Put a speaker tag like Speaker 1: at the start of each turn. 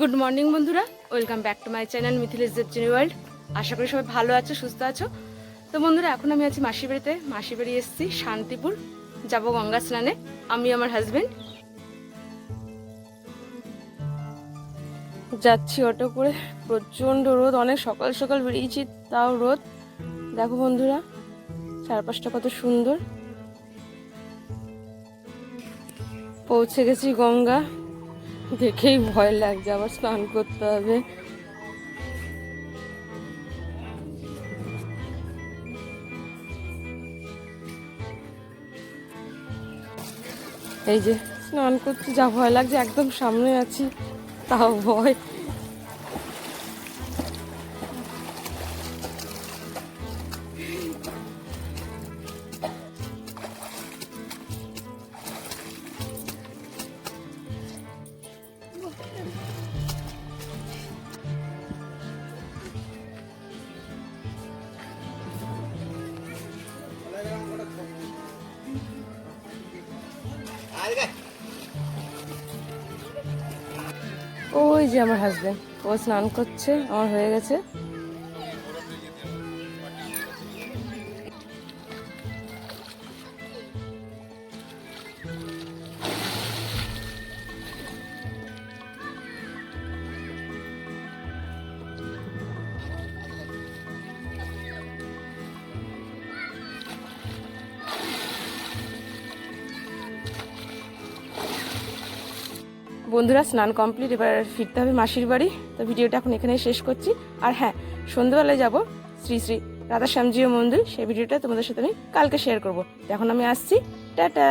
Speaker 1: Good morning বন্ধুরা। Welcome back to my channel Mithilesh Debchini world আশা করি সবাই ভালো আছো, সুস্থ আছো। তো বন্ধুরা, এখন আমি আছি মাসি বাড়িতে। মাসি বাড়ি এসেছি শান্তিপুর। যাব গঙ্গা স্নানে। আমি আমার হাজবেন্ড যাচ্ছি অটো করে। প্রচণ্ড রোদ। অনেক সকাল সকাল বেরিয়েছি, তাও রোদ। দেখো বন্ধুরা, চারপাশটা কত সুন্দর। পৌঁছে গেছি গঙ্গা। দেখেই ভয় লাগছে, আবার স্নান করতে হবে। এই যে, স্নান করতে যা ভয় লাগছে, একদম সামনে আছি, তাও ভয়। ওই যে আমার হাজবেন্ড ও স্নান করছে আমার হয়ে গেছে। বন্ধুরা, স্নান কমপ্লিট এবার ফিরতে হবে মাসির বাড়ি। তো ভিডিওটা এখন এখানেই শেষ করছি। আর হ্যাঁ সন্ধ্যাবেলায় যাব শ্রী শ্রী রাধাশ্যামজিও মন্দির। সেই ভিডিওটা তোমাদের সাথে আমি কালকে শেয়ার করব। এখন আমি আসছি। টাটা!